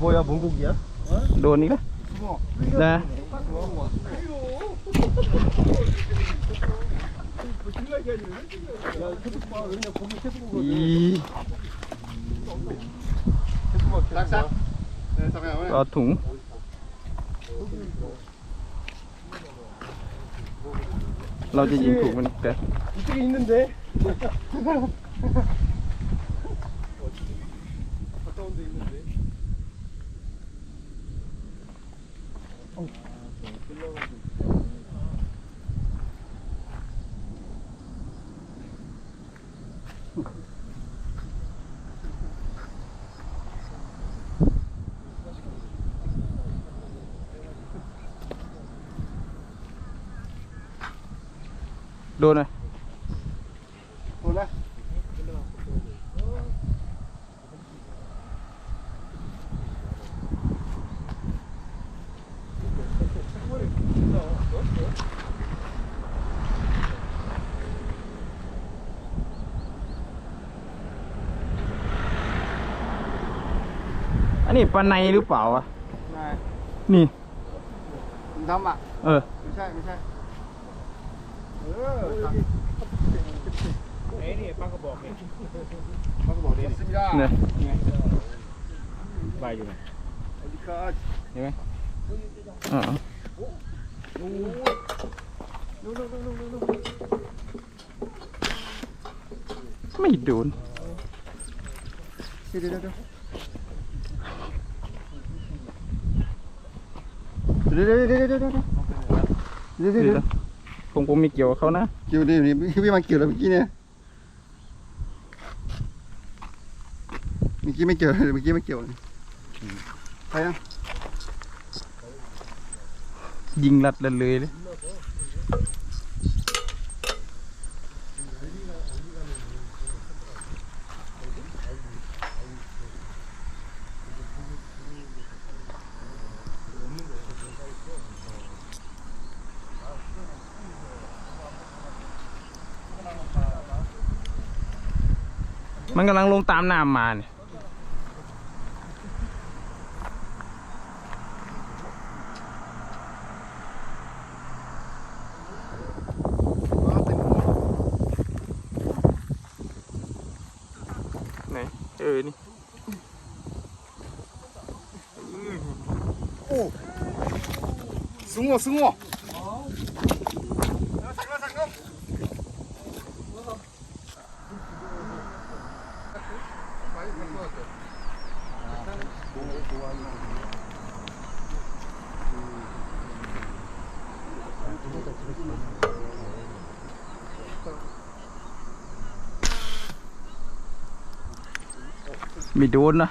뭐야 물고기야? 로니가? 네. 이 까통 라지 인코 보니까 이쪽에 있는데 ดูหน่อยดูนะอันนี้ปลาในหรือเปล่าอะ นี่ ทำอะ เออ ไม่ใช่ ไม่ใช่ เอ้ยนี่ป้าก็บอกนี่ป้าก็บอกนี่นี่ใบอยู่ไหนเห็นไหมอ๋อไม่โดนเดี๋ยวเดี๋ยวเดี๋ยวเดี๋ยวเดี๋ยวเดี๋ยวเดี๋ยวเดี๋ยว ผมผมมีเกี่ยวกับเขานะ kiểu này thì พี่มาเกี่ยวแล้วเมื่อกี้เนี่ยเมื่อกี้ไม่เกี่ยวเมื่อกี้ไม่เกี่ยวไปยังยิงรัดเลยเลยเลย มันกำลังลงตามน้ำมาเนี่ยไหนเออนี่สูงอะสูงอะ ไม่โดนนะ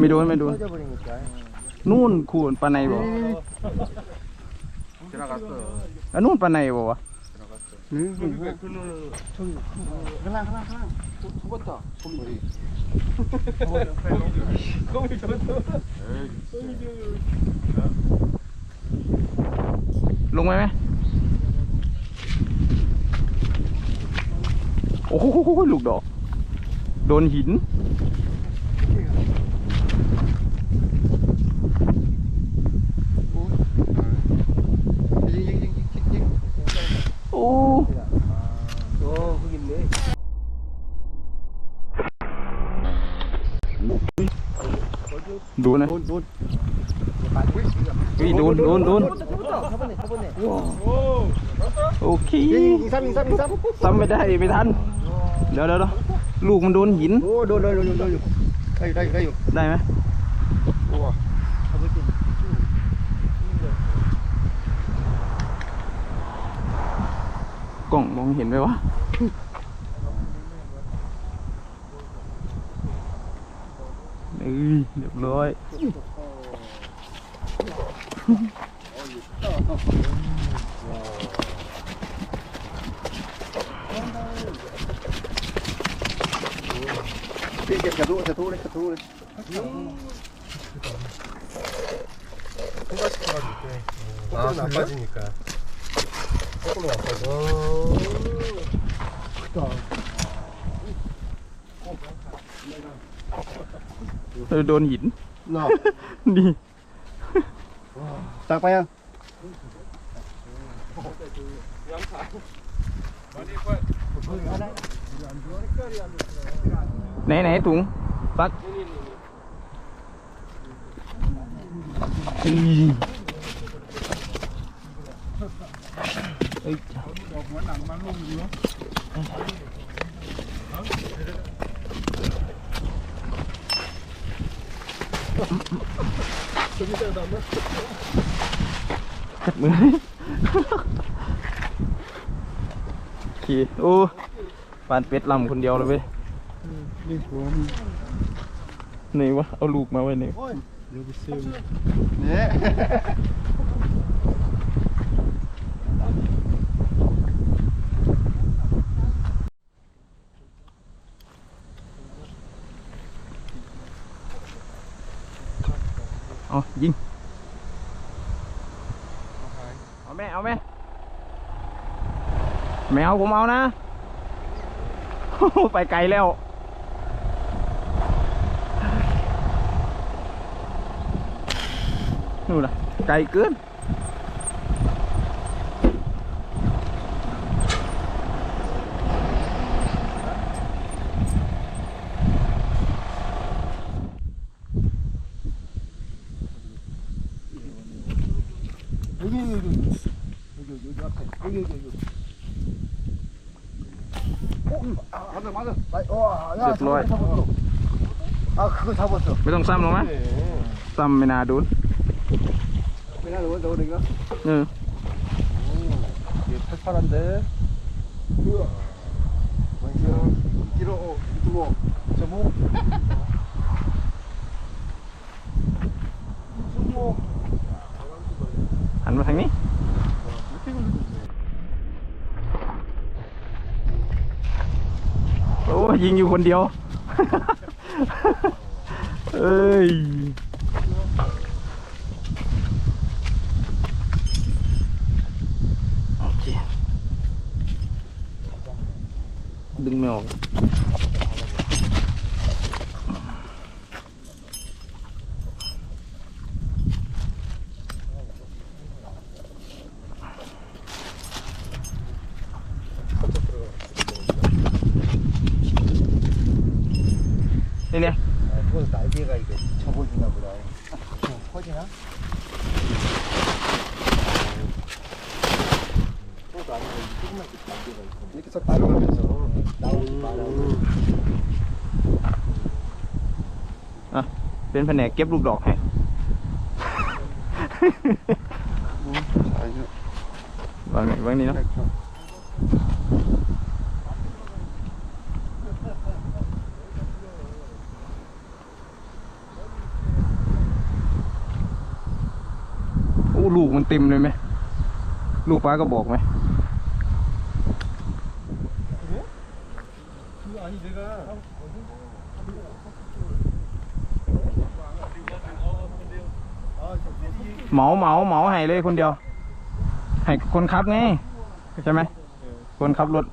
ไม่โดนไม่โดนนู่นขูนปลาในบ่อันนู่นปลาในบ่ว่าลงลงไหมไหมโอ้โหลูกดอก โดนหินโอ้โอ้กูยิเลยดูนะดูดูดูดูโอเคซ้ำซ้ำซ้ำซ้ำไม่ได้ไม่ทันเดี๋ยวเดี๋ยว ลูกมันโดนหิน โอ้โดนโดนโดนโดนอยู่ได้ได้ได้อยู่ได้ไหมโอ้กล่องมองเห็นไหมวะเอ้ยเรียบร้อย พี่เก็บกระทู้กระทู้เลยกระทู้เลย 손가락 깔아줄게. 거꾸로는 안 빠지니까. 거꾸로는 안 빠져. 크다. เออโดนหิน เนาะ นี่ ตักไปยัง ไหนไหนถุงปักอีเอ้ยจับมือขี่โอ้ปานเป็ดลำคนเดียวเลยเว้ย นี่วมันไหนวะเอาลูกมาไว้ไหนเดี๋ยวไปซื้อเนี่ยเอายิง เอาแม่ เอาแม่ แมวผมเอานะ ไปไกลแล้ว นู่นนะไกลเกินเรียบร้อยไม่ต้องซ้ำหรอกมั้ซ้ำไม่น่าดู 그냥 너 너네가 เออ 얘 팔팔한데. 완전 기로 어, 유튜버 저뭐 뭐 หันมาทางนี้ โอ้ยิงอยู่คนเดียว เอ้ย 능명 일리야 아, 그거 날개가 이게 접어지나? 보다 어, 퍼지나? 또 나는 조금만 이렇게 날개가 있고 이렇게 딱 날아가면서. อะเป็นแผนกเก็บลูกดอกให้วางไหนวางนี้เนาะอ้ลูกมันเต็มเลยไหมลูกป้าก็บอกไหม เหมาเหมาเหมาให้เลยคนเดียว ให้คนขับไงใช่ไหมคนขับรถ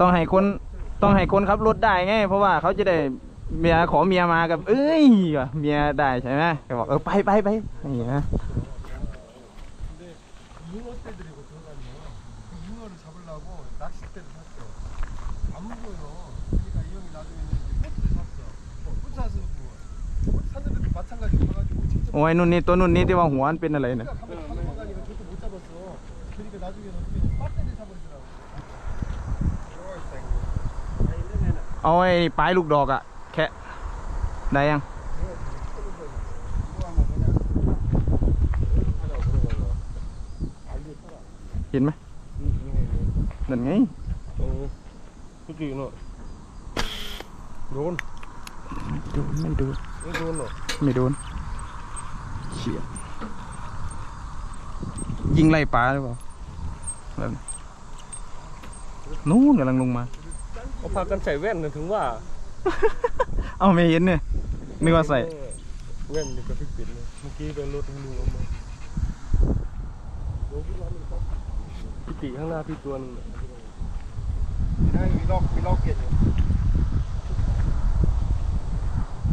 ต้องให้คนต้องให้คนขับรถได้ไง เพราะว่าเขาจะได้เมียขอเมียมากับ เอ้ยเมียได้ใช่ไหมเขาบอกเออไปไปไปนี่นะ โอ้ยนุ่นนี่ตัวนุ่นนี่ที่ว่าหัวมันเป็นอะไรเนี่ย 한번 잡고 가니까 절대 못 잡았어. 그러니까 나중에 어떻게 배터리 사버리더라고. เอาไอ้ปลายลูกดอกอะแค่ได้ยัง เห็นไหมนั่นไง โอ้ทุกทีเนาะโดน โดนไม่โดน ไม่โดนหรอ ไม่โดน เฉียดยิงไล่ปลาหรือเปล่าแบบนั้นนู้นกำลังลงมาเขาพากันใส่แว่นนะถึงว่า เอาไม่เห็นเนี่ยนึกว่าใส่แว่นนี่ก็พิปิดเลยเมื่อกี้เป็นรถลุงลงมาพี่ติข้างหน้าพี่ตัวนึงได้มีลอกมีลอกเกต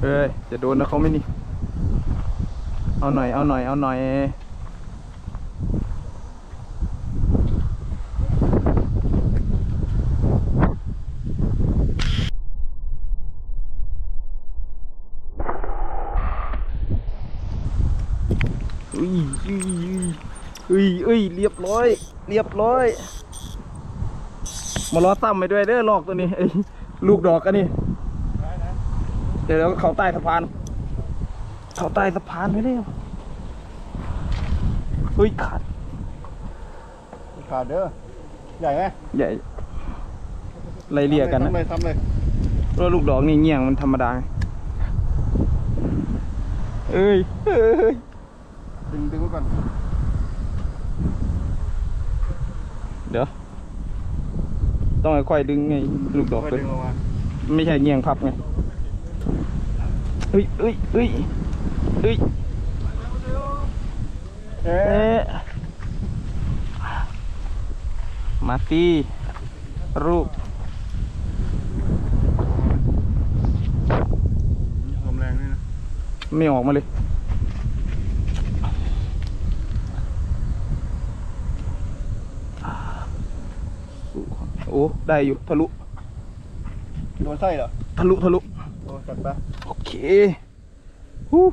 เอ้ยจะโดนนะเขาไหม่นี่ เอาหน่อย เอาหน่อย เอาหน่อย อุ้ยอุ้ยอุ้ยอุ้ยเรียบร้อย เรียบร้อย มาล้อซ้ำไปด้วยเด้อลอกตัวนี้ลูกดอกกันนี่ เดี๋ยวเขาใต้สะพาน เขาใต้สะพานไปเร็วเฮ้ยขาดขาดเด้อ ใหญ่ไหมใหญ่ไล่เลี่ยกันนะทำเลยทำเลยเพราะลูกดอกนี่เงี้ยงมันธรรมดาไงเอ้ยเอ้ยดึงดึงไว้ก่อน เดี๋ยว ต้องค่อยๆดึงไงลูกดอกค่อยเลยดึงออกมาไม่ใช่เงี้ยงพับไงเฮ้ยเฮ้ยเฮ้ย เฮ้ยเอ๊เอ๊ะะมาตีรูปลมแรงนี่นะ ไม่ออกมาเลย โอ้ ได้อยู่ ทะลุ โดนไส้เหรอ ทะลุ ทะลุ โอ้จัดไปโอเคฮู้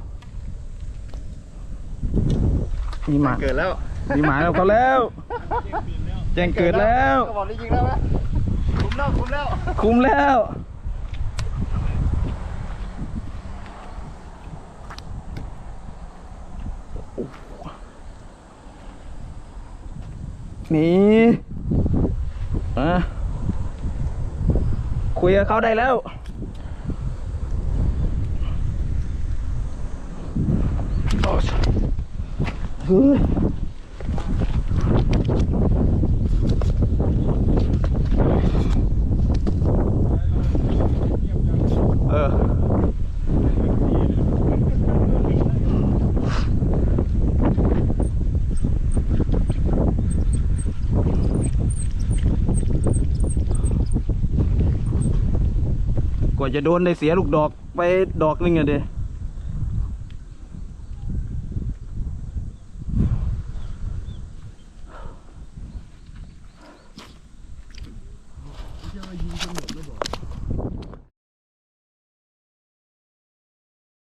มีหมาเกิดแล้วมีหมาแล้วเขาแล้ว แจ้งเกิดแล้วก็บอกได้ยิงแล้วไหมคุ้มแล้วคุ้มแล้วคุ้มแล้วนี่อะคุยกับเขาได้แล้วเฮ้ย เออ กว่าจะโดนได้เสียลูกดอกไปดอกนึงอะเดี